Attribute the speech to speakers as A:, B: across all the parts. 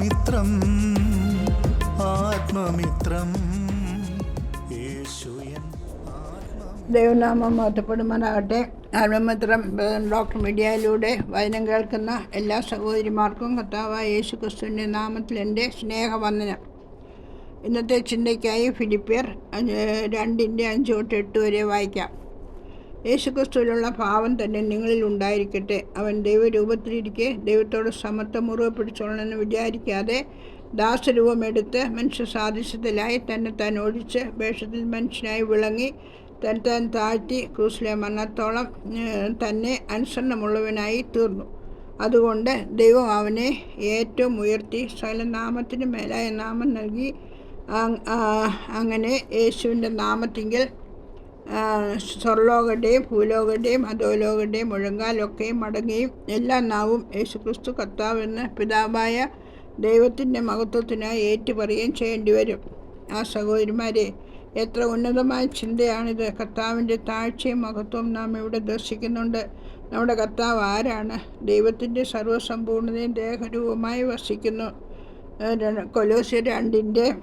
A: ആത്മമിത്രം ആത്മമിത്രം.
B: ദൈവനാമം മാറ്റപ്പെടുമാനാകട്ടെ ആത്മമിത്രം ഡോക്ടർ മീഡിയയിലൂടെ വചനം കേൾക്കുന്ന എല്ലാ സഹോദരിമാർക്കും കർത്താവായ യേശു ക്രിസ്തുവിന്റെ നാമത്തിൽ എന്റെ സ്നേഹവന്ദനം. ഇന്നത്തെ ചിന്തയ്ക്കായി ഫിലിപ്പിയർ രണ്ടിന്റെ അഞ്ച് തൊട്ട് എട്ട് വരെ വായിക്കാം. യേശുക്രിസ്തുവിലുള്ള ഭാവം തന്നെ നിങ്ങളിൽ ഉണ്ടായിരിക്കട്ടെ. അവൻ ദൈവരൂപത്തിലിരിക്കെ ദൈവത്തോട് സമത്വം മുറിവ് പിടിച്ചോളണമെന്ന് വിചാരിക്കാതെ ദാസരൂപമെടുത്ത് മനുഷ്യ സാദൃശ്യത്തിലായി തന്നെ താൻ ഒഴിച്ച് വേഷത്തിൽ മനുഷ്യനായി വിളങ്ങി താൻ താൻ താഴ്ത്തി ക്രൂസിലെ മരണത്തോളം തന്നെ അനുസരണമുള്ളവനായി തീർന്നു. അതുകൊണ്ട് ദൈവം അവനെ ഏറ്റവും ഉയർത്തി സകല നാമത്തിന് മേലായ നാമം നൽകി അങ്ങനെ യേശുവിന്റെ നാമത്തിങ്കിൽ ആ, ഭൂലോകന്റെയും അധോലോകന്റെയും മുഴങ്കാലൊക്കെയും മടങ്ങുകയും എല്ലാ നാവും യേശുക്രിസ്തു കർത്താവെന്ന് പിതാവായ ദൈവത്തിന്റെ മഹത്വത്തിനായി ഏറ്റുപറയുകയും ചെയ്യേണ്ടി വരും. ആ സഹോദരിമാരെ എത്ര ഉന്നതമായ ചിന്തയാണിത്. കർത്താവിന്റെ താഴ്ചയും മഹത്വവും നാം ഇവിടെ ദർശിക്കുന്നുണ്ട്. നമ്മുടെ കർത്താവ് ആരാണ്? ദൈവത്തിന്റെ സർവസമ്പൂർണതയും ദേഹരൂപമായി വസിക്കുന്നു. കൊലോസ്യ രണ്ടിന്റെ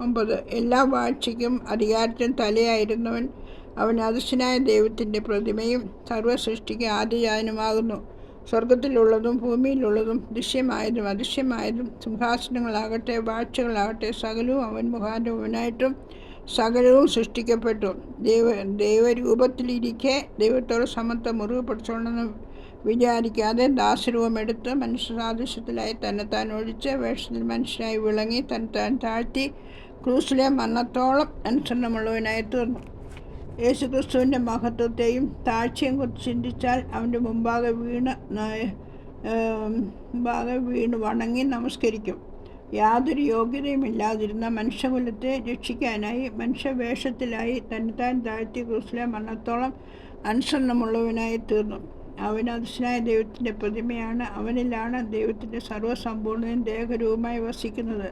B: ഒമ്പത്. എല്ലാ വാഴ്ചയ്ക്കും അധികാരത്തിനും തലയായിരുന്നവൻ അവൻ അതിശനായ ദൈവത്തിന്റെ പ്രതിമയും സർവസൃഷ്ടിക്ക് ആദ്യജാനുമാകുന്നു സ്വർഗത്തിലുള്ളതും ഭൂമിയിലുള്ളതും ദൃശ്യമായതും അദൃശ്യമായതും സിംഹാസനങ്ങളാകട്ടെ വാഴ്ചകളാകട്ടെ സകലവും അവൻ മുഖാന്തരവനായിട്ടും സകലവും സൃഷ്ടിക്കപ്പെട്ടു. ദൈവ ദൈവരൂപത്തിലിരിക്കെ ദൈവത്തോട് സമത്വം മുറിവ് പിടിച്ചോണ്ടെന്ന് വിചാരിക്കാതെ ദാസരൂപമെടുത്ത് മനുഷ്യ സാദൃശ്യത്തിലായി തന്നെ താൻ ഒഴിച്ച് വേഷത്തിൽ മനുഷ്യനായി വിളങ്ങി തന്നെത്താൻ താൻ താഴ്ത്തി ക്രൂസിലെ മരണത്തോളം അനുസരണമുള്ളവനായി തീർന്നു. യേശുക്രിസ്തുവിന്റെ മഹത്വത്തെയും താഴ്ചയും കുറിച്ച് ചിന്തിച്ചാൽ അവന്റെ മുമ്പാകെ വീണ് മുമ്പാകെ വീണ് വണങ്ങി നമസ്കരിക്കും. യാതൊരു യോഗ്യതയും ഇല്ലാതിരുന്ന മനുഷ്യകുലത്തെ രക്ഷിക്കാനായി മനുഷ്യവേഷത്തിലായി തന്നെത്താൻ താൻ താഴ്ത്തി ക്രൂസിലെ മരണത്തോളം അനുസരണമുള്ളവനായി തീർന്നു. അവൻ അതിശനായ ദൈവത്തിന്റെ പ്രതിമയാണ്. അവനിലാണ് ദൈവത്തിന്റെ സർവസമ്പൂർണയും ദേഹരൂപമായി വസിക്കുന്നത്.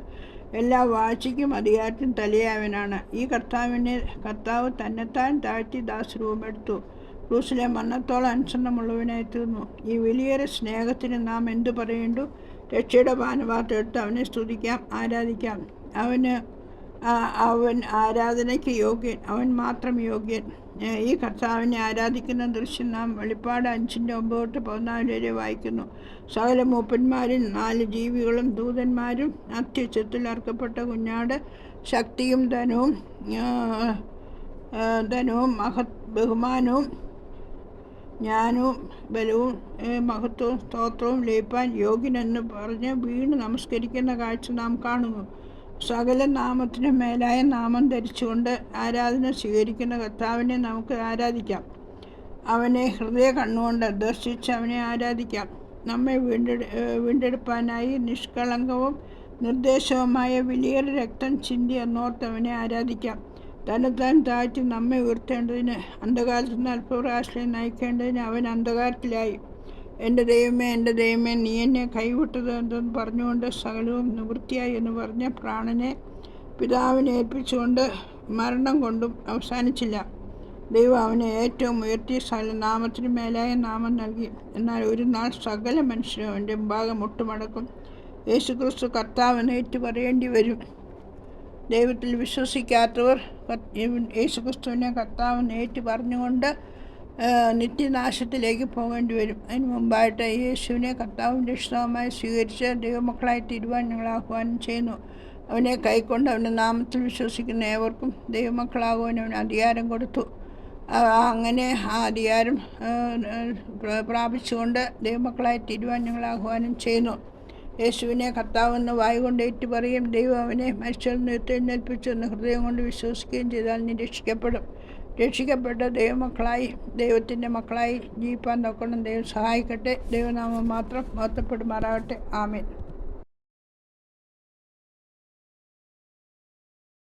B: എല്ലാ വാഴ്ചയ്ക്കും അധികാരത്തിനും തലയായവനാണ് ഈ കർത്താവിനെ കർത്താവ് തന്നെത്താൻ താഴ്ത്തി ദാസരൂപമെടുത്തു. ക്രൂസിലെ മരണത്തോളം അനുസരണമുള്ളവനായി തീർന്നു. ഈ വലിയൊരു സ്നേഹത്തിന് നാം എന്തു പറയേണ്ടു രക്ഷയുടെ പാനപാത്രം എടുത്ത് അവനെ സ്തുതിക്കാം ആരാധിക്കാം. അവന് അവൻ ആരാധനയ്ക്ക് യോഗ്യൻ. അവൻ മാത്രം യോഗ്യൻ. ഈ കർത്താവിനെ ആരാധിക്കുന്ന ദൃശ്യം നാം വെളിപ്പാട് അഞ്ചിന്റെ ഒമ്പത് തൊട്ട് പതിനാല് വരെ വായിക്കുന്നു. സകല മൂപ്പന്മാരും നാല് ജീവികളും ദൂതന്മാരും അത്യുച്ചത്തിൽ അർക്കപ്പെട്ട കുഞ്ഞാട് ശക്തിയും ധനവും ധനവും മഹത് ബഹുമാനവും ജ്ഞാനവും ബലവും മഹത്വവും സ്തോത്രവും ലയിപ്പാൻ യോഗ്യനെന്ന് പറഞ്ഞ് വീണ് നമസ്കരിക്കുന്ന കാഴ്ച നാം കാണുന്നു. സകല നാമത്തിനും മേലായ നാമം ധരിച്ചുകൊണ്ട് ആരാധന സ്വീകരിക്കുന്ന കർത്താവിനെ നമുക്ക് ആരാധിക്കാം. അവനെ ഹൃദയ കണ്ണുകൊണ്ട് ദർശിച്ച് അവനെ ആരാധിക്കാം. നമ്മെ വീണ്ടെടു വീണ്ടെടുപ്പാനായി നിഷ്കളങ്കവും നിർദ്ദേശവുമായ വിലയേറെ രക്തം ചിന്തി എന്നോർത്ത് അവനെ ആരാധിക്കാം. തന്നെത്താൻ താഴ്ത്തി നമ്മെ ഉയർത്തേണ്ടതിന് അന്ധകാരത്തിൽ നിന്ന് അല്പപ്രാശ്രയം നയിക്കേണ്ടതിന് അവൻ അന്ധകാരത്തിലായി. എന്റെ ദൈവമേ എന്റെ ദൈവമേ നീ എന്നെ കൈവിട്ടത് എന്തെന്ന് പറഞ്ഞുകൊണ്ട് സകലവും നിവൃത്തിയായി എന്ന് പറഞ്ഞ പ്രാണനെ പിതാവിനെ ഏൽപ്പിച്ചുകൊണ്ട് മരണം കൊണ്ടും അവസാനിച്ചില്ല. ദൈവം അവനെ ഏറ്റവും ഉയർത്തിയ സകല നാമത്തിന് മേലായ നാമം നൽകി. എന്നാൽ ഒരു നാൾ സകല മനുഷ്യരും അവന്റെ ഭാഗം മുട്ടുമടക്കും യേശുക്രിസ്തു കർത്താവിനെ ഏറ്റു പറയേണ്ടി വരും. ദൈവത്തിൽ വിശ്വസിക്കാത്തവർ കത്ത് യേശുക്രിസ്തുവിനെ കർത്താവിനെ ഏറ്റു പറഞ്ഞുകൊണ്ട് നിത്യനാശത്തിലേക്ക് പോകേണ്ടി വരും. അതിന് മുമ്പായിട്ട് യേശുവിനെ കർത്താവും രക്ഷിതാവുമായി സ്വീകരിച്ച് ദൈവമക്കളായി തീരുവാൻ ഞങ്ങൾ ആഹ്വാനം ചെയ്യുന്നു. അവനെ കൈക്കൊണ്ട് അവന്റെ നാമത്തിൽ വിശ്വസിക്കുന്ന ഏവർക്കും ദൈവമക്കളാകുവാൻ അവന് അധികാരം കൊടുത്തു. അങ്ങനെ ആ അധികാരം പ്രാപിച്ചുകൊണ്ട് ദൈവമക്കളായി തീരുവാൻ ഞങ്ങൾ ആഹ്വാനം ചെയ്യുന്നു. യേശുവിനെ കർത്താവെന്ന് വായു കൊണ്ട് ഏറ്റു പറയും ദൈവം അവനെ എന്ന് ഹൃദയം കൊണ്ട് വിശ്വസിക്കുകയും ചെയ്താൽ നീ രക്ഷിക്കപ്പെടും. രക്ഷിക്കപ്പെട്ട ദൈവമക്കളായി ദൈവത്തിന്റെ മക്കളായി ജീവിപ്പാൻ നോക്കണം. ദൈവം സഹായിക്കട്ടെ. ദൈവനാമം മാത്രം മഹത്വപ്പെടുമാറാകട്ടെ. ആമേൻ.